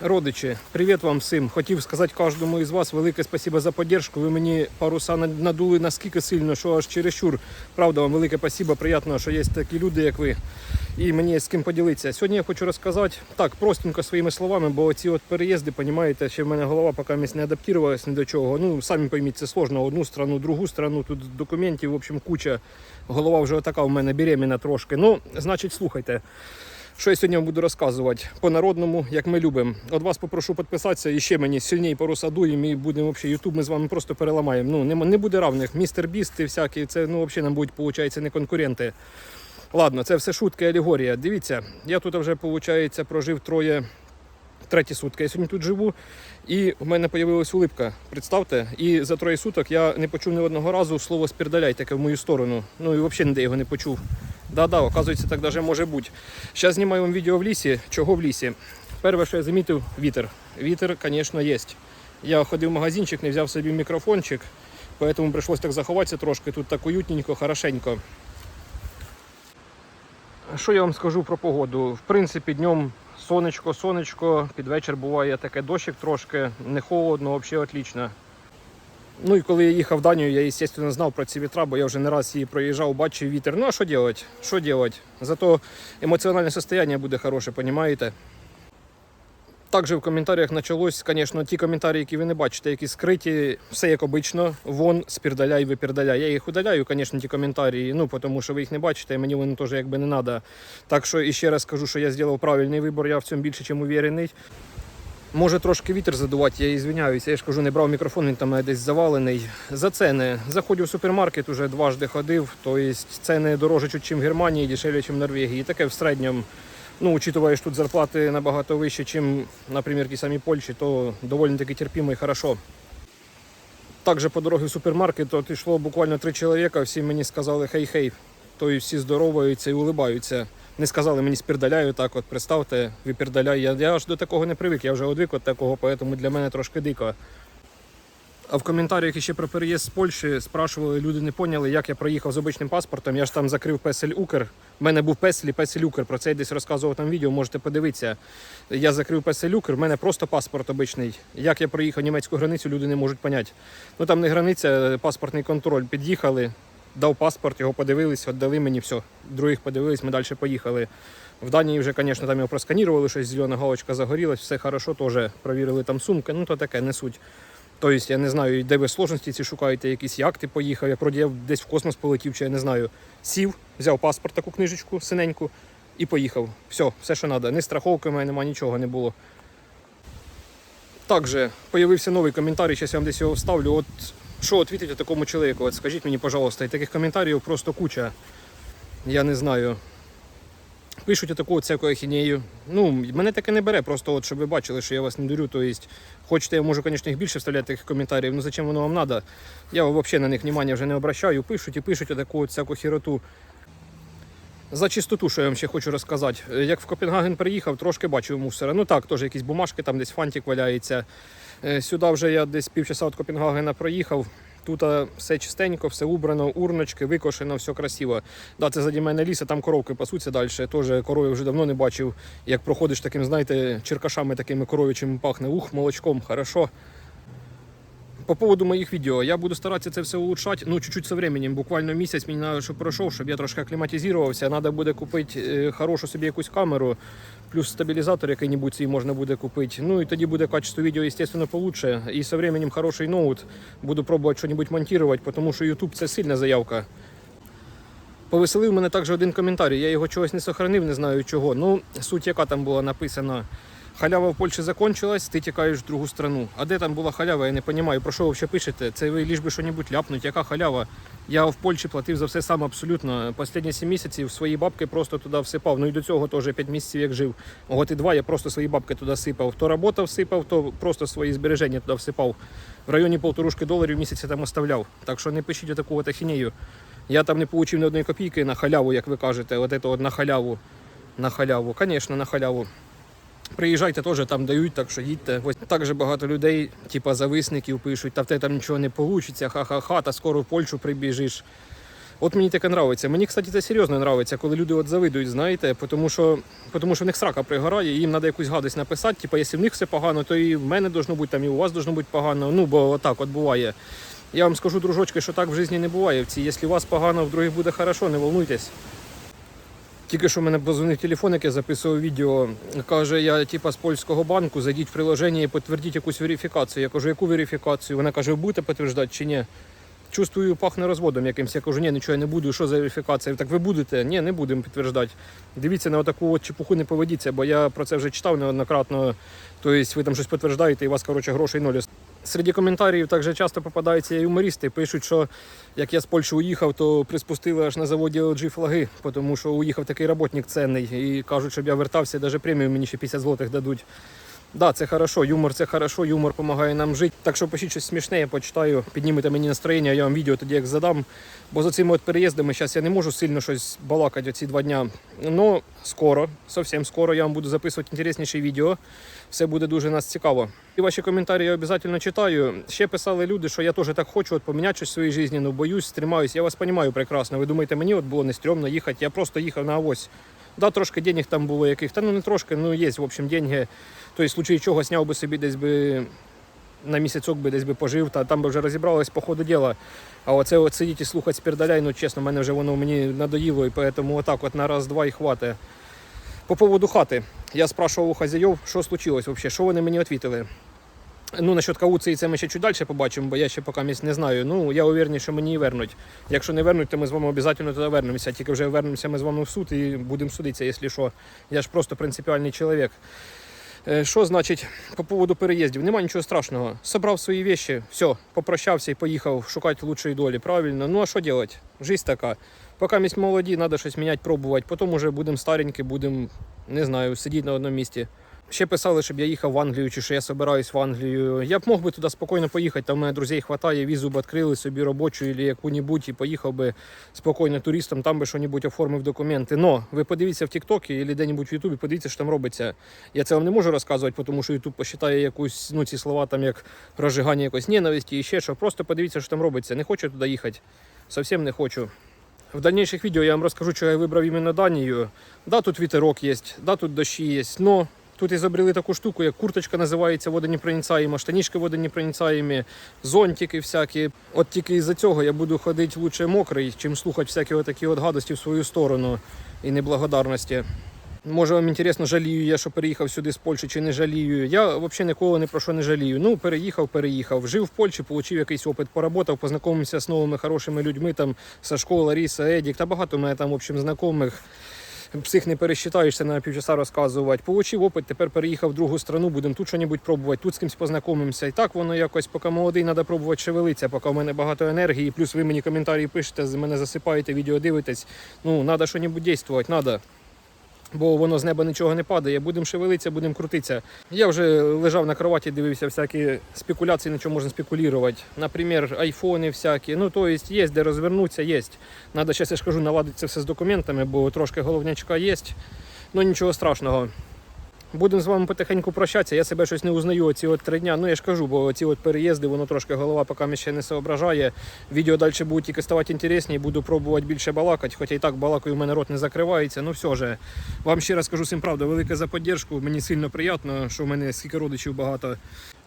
Родичі, привіт вам всім. Хотів сказати кожному із вас велике спасибо за підтримку. Ви мені паруса надули наскільки сильно, що аж чересчур. Правда, вам велике спасибо. Приємно, що є такі люди, як ви. І мені є з ким поділитися. Сьогодні я хочу розказати так, простенько своїми словами, бо ці от переїзди, понімаєте, ще в мене голова поки не адаптувалась ні до чого. Ну, самі пойміть, це сложно. Одну страну, другу страну, тут документів, в общем, куча. Голова вже така в мене беременна трошки. Ну, значить, слухайте. Що я сьогодні вам буду розказувати по народному, як ми любимо. От вас попрошу підписатися і ще мені сильніше паруса дуємо і будемо взагалі Ютуб. Ми з вами просто переламаємо. Ну не, не буде равних. Містер Бісти всякі, це ну взагалі нам будуть, виходить, не конкуренти. Ладно, це все шутка, алегорія. Дивіться, я тут вже, виходить, прожив троє. Треті сутки я сьогодні тут живу, і в мене з'явилася улипка. Представте, і за троє суток я не почув ні одного разу слово спірдаляй таке в мою сторону. Ну і взагалі ніде його не почув. Да-да, оказується, так даже може бути. Зараз знімаю відео в лісі. Чого в лісі? Перше, що я замітив, вітер. Вітер, звісно, є. Я ходив в магазинчик, не взяв собі мікрофончик, тому прийшлось так заховатися трошки. Тут так уютненько, хорошенько. Що я вам скажу про погоду? В принципі, днем сонечко, сонечко, під вечір буває таке дощик трошки, не холодно, взагалі отлично. Ну і коли я їхав в Данію, я, звісно, знав про ці вітра, бо я вже не раз її проїжджав, бачив вітер. Ну а що робити? Що робити? Зато емоціональне состояние буде хороше, розумієте? Також в коментарях почалось, звісно, ті коментарі, які ви не бачите, які скриті, все як обично, вон, спірдаляй, випірдаляй. Я їх удаляю, звісно, ті коментарі, ну, тому що ви їх не бачите, і мені вони теж якби не треба. Так що і ще раз скажу, що я зробив правильний вибір, я в цьому більше, ніж уверений. Може трошки вітер задувати, я і звиняюся. Я ж кажу, не брав мікрофон, він там десь завалений. За ціни. Заходив в супермаркет, уже дважди ходив. Тобто ціни дорожче, ніж в Германії, дешевле, ніж в Норвегії. І таке в середньому. Ну, учитывая, що тут зарплати набагато вищі, ніж, наприклад, ті самі Польщі, то доволі таки терпимо і хорошо. Також по дорозі в супермаркет от йшло буквально три чоловіка, всі мені сказали хей-хей. Тобто всі здороваються і улибаються. Не сказали мені спірдаляю так, от представте, випірдаляю. Я, я аж до такого не привик, я вже одвик від такого, тому для мене трошки дико. А в коментарях ще про переїзд з Польщі спрашували, люди не поняли, як я проїхав з обичним паспортом. Я ж там закрив песель Укр. У мене був песель і песель Укр. Про це я десь розказував там відео, можете подивитися. Я закрив песель Укр, в мене просто паспорт обичний. Як я проїхав німецьку границю, люди не можуть поняти. Ну там не границя, паспортний контроль. Під'їхали, дав паспорт, його подивились, віддали мені все. Других подивились, ми далі поїхали. В Данії вже, звісно, там його просканірували, щось зелена галочка загорілась, все хорошо, теж провірили там сумки, ну то таке, не суть. Тобто, я не знаю, де ви сложності ці шукаєте, якісь яхти поїхав, я вроді десь в космос полетів, чи я не знаю. Сів, взяв паспорт, таку книжечку синеньку і поїхав. Все, все, що треба. Ні страховки в мене немає, нічого не було. Також з'явився новий коментар, зараз я вам десь його вставлю. От що відповідати такому чоловіку? От скажіть мені, пожалуйста, і таких коментарів просто куча. Я не знаю. Пишуть отаку от всяку ахінею. Ну, мене таке не бере, просто от, щоб ви бачили, що я вас не дурю. Тобто, хочете, я можу, звісно, їх більше вставляти таких коментарів, ну зачем воно вам треба? Я взагалі на них внимання вже не обращаю, пишуть і пишуть отаку всяку хіроту. За чистоту, що я вам ще хочу розказати. Е, Як в Копенгаген приїхав, трошки бачив мусора. Ну так, теж якісь бумажки, там десь фантик валяється. Е, Сюди вже я десь півчаса від Копенгагена проїхав. Тут все чистенько, все убрано, урночки, викошено, все красиво. Да, це заді мене ліс, а там коровки пасуться далі. Теж корови вже давно не бачив. Як проходиш таким, знаєте, черкашами такими коровичими пахне. Ух, молочком, хорошо. По поводу моїх відео, я буду старатися це все улучшати, ну, чуть-чуть со временем, буквально місяць мені треба, щоб пройшов, щоб я трошки акліматизувався. Треба буде купити е, хорошу собі якусь камеру, плюс стабілізатор який-небудь свій можна буде купити. Ну і тоді буде качество відео, звісно, получше. І со временем хороший ноут. Буду пробувати щось монтувати, тому що YouTube це сильна заявка. Повеселив мене також один коментар. Я його чогось не сохранив, не знаю чого. Ну, суть яка там була написана. Халява в Польщі закончилась, ти тікаєш в другу страну. А де там була халява, я не розумію. Про що ви взагалі пишете? Це ви ліж би що-небудь ляпнуть. Яка халява? Я в Польщі платив за все сам абсолютно. Останні 7 місяців свої бабки просто туди всипав. Ну і до цього теж 5 місяців як жив. От і два я просто свої бабки туди сипав. То робота всипав, то просто свої збереження туди всипав. В районі полторушки доларів в місяць я там оставляв. Так що не пишіть таку ахінею. Я там не отримав ні одної копійки на халяву, як ви кажете. От це на халяву. На халяву. Звісно, на халяву. Приїжджайте теж там дають, так що їдьте. Ось також багато людей, типа зависників, пишуть, та в тебе там нічого не вийде, ха-ха-ха, та скоро в Польщу прибіжиш. От мені таке нравиться. Мені, кстати, це серйозно нравиться, коли люди от завидують, знаєте, тому що, тому що в них срака пригорає, і їм треба якусь гадость написати. Типа, якщо в них все погано, то і в мене должно бути там, і у вас должно бути погано. Ну, бо отак от буває. Я вам скажу, дружочки, що так в житті не буває. Якщо у вас погано, в других буде хорошо, не волнуйтесь. Тільки що мене позвонив телефон, як я записував відео. Каже, я типа з польського банку, зайдіть в приложення і підтвердіть якусь верифікацію. Я кажу, яку верифікацію? Вона каже, ви будете підтверджувати чи ні? Чувствую, пахне розводом якимось. Я кажу, ні, нічого я не буду. Що за верифікація? Так ви будете? Ні, не будемо підтверджувати. Дивіться на таку от чепуху не поведіться, бо я про це вже читав неоднократно. Тобто ви там щось підтверджаєте, і у вас коротше грошей ноль. Серед коментарів також часто попадаються юмористи. Пишуть, що як я з Польщі уїхав, то приспустили аж на заводі LG флаги, тому що уїхав такий роботник ценний. І кажуть, щоб я вертався, навіть премію мені ще 50 злотих дадуть. Да, це хорошо, юмор це хорошо, юмор допомагає нам жити. Так що пишіть щось смішне, я почитаю, піднімете мені настроєння, я вам відео тоді як задам. Бо за цими от переїздами зараз я не можу сильно щось балакати оці два дня. Ну, скоро, зовсім скоро я вам буду записувати інтересніші відео. Все буде дуже нас цікаво. І ваші коментарі я обов'язково читаю. Ще писали люди, що я теж так хочу от поміняти щось в своїй житті, ну боюсь, стримаюсь. Я вас розумію прекрасно. Ви думаєте, мені от було не стрьомно їхати, я просто їхав на авось. Да, трошки денег там було яких, та ну не трошки, ну є, в общем, деньги. Тобто, в случаї чого зняв би собі десь би на місяцок би десь би пожив, та там би вже розібралось по ходу діла. А оце от сидіти і слухати спірдаляй, ну чесно, мене вже воно мені надоїло, і тому отак от на раз-два і хватить. По поводу хати. Я спрашивав у хазяїв, що случилось взагалі, що вони мені відповіли. Ну, насчет кауції це ми ще чуть далі побачимо, бо я ще поки місць не знаю. Ну, я уверений, що мені її вернуть. Якщо не вернуть, то ми з вами обов'язково туди вернемося. Тільки вже вернемося ми з вами в суд і будемо судитися, якщо що. Я ж просто принципіальний чоловік. Е, Що значить по поводу переїздів? Нема нічого страшного. Собрав свої вещи, все, попрощався і поїхав шукати лучшої долі. Правильно. Ну а що робити? Жизнь така. Поки ми молоді, треба щось міняти, пробувати. Потім вже будемо старенькі, будемо, не знаю, сидіти на одному місці. Ще писали, щоб я їхав в Англію, чи що я собираюсь в Англію. Я б мог би туди спокійно поїхати. Там у мене друзів вистачає, візу б відкрили собі робочу або яку-небудь і поїхав би спокійно туристом, там би що-небудь оформив документи. Но ви подивіться в Тіктокі або де-небудь в Ютубі, подивіться, що там робиться. Я це вам не можу розказувати, тому що Ютуб посчитає якусь ну, ці слова там як розжигання якоїсь ненависті і ще що. Просто подивіться, що там робиться. Не хочу туди їхати. Зовсім не хочу. В дальнейших відео я вам розкажу, чого я вибрав іменно Данію. Да, тут вітерок є, да, тут дощі є, но тут ізобрели таку штуку, як курточка називається водонепроницаєма, штанішки водонепроницаємі, зонтики всякі. От тільки із-за цього я буду ходити лучше мокрий, чим слухати всякі отакі от гадості в свою сторону і неблагодарності. Може вам інтересно, жалію я, що переїхав сюди з Польщі чи не жалію. Я взагалі ніколи ні про що не жалію. Ну, переїхав, переїхав. Жив в Польщі, отримав якийсь опит, поработав, познайомився з новими хорошими людьми, там Сашко, Ларіса, Едік, та багато у мене там, в общем, знайомих. Псих не пересчитаєшся на півчаса розказувати. Получив опит, тепер переїхав в другу страну, будемо тут щось пробувати, тут з кимось познайомимося. І так воно якось, поки молодий, треба пробувати шевелитися, поки в мене багато енергії. Плюс ви мені коментарі пишете, з мене засипаєте, відео дивитесь. Ну, треба щось дійствувати, треба бо воно з неба нічого не падає. Будемо шевелитися, будемо крутитися. Я вже лежав на кроваті, дивився всякі спекуляції, на чому можна спекулювати. Наприклад, айфони всякі. Ну, то є, є де розвернутися, є. Треба, зараз я ж кажу, наладити це все з документами, бо трошки головнячка є. Ну нічого страшного. Будемо з вами потихеньку прощатися. Я себе щось не узнаю оці от три дня. Ну я ж кажу, бо ці от переїзди, воно трошки голова поки ще не соображає. Відео далі будуть тільки ставати інтересні, буду пробувати більше балакати, хоча і так балакаю, у мене рот не закривається. Ну все же. Вам ще раз скажу всім правду, велике за підтримку. Мені сильно приємно, що в мене скільки родичів багато.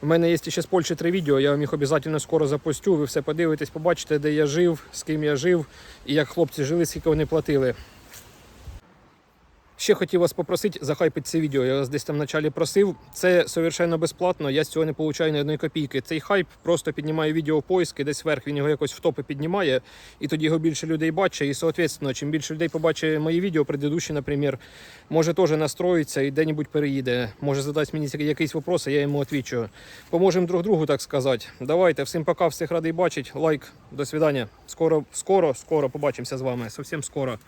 У мене є ще з Польщі три відео, я вам їх обов'язково скоро запустю. Ви все подивитесь, побачите, де я жив, з ким я жив і як хлопці жили, скільки вони платили. Ще хотів вас попросити захайпити це відео. Я вас десь там в началі просив. Це совершенно безплатно. Я з цього не получаю ні одної копійки. Цей хайп просто піднімає відео поиски, десь вверх він його якось в топи піднімає, і тоді його більше людей бачить. І соответственно, чим більше людей побачить мої відео, предыдущі, наприклад, може теж настроїться і де-небудь переїде. Може задасть мені якийсь вопрос, а я йому відвічу. Поможемо друг другу, так сказати. Давайте, всім пока, всіх радий бачить. Лайк, до свидання. Скоро, скоро, скоро побачимося з вами. Совсем скоро.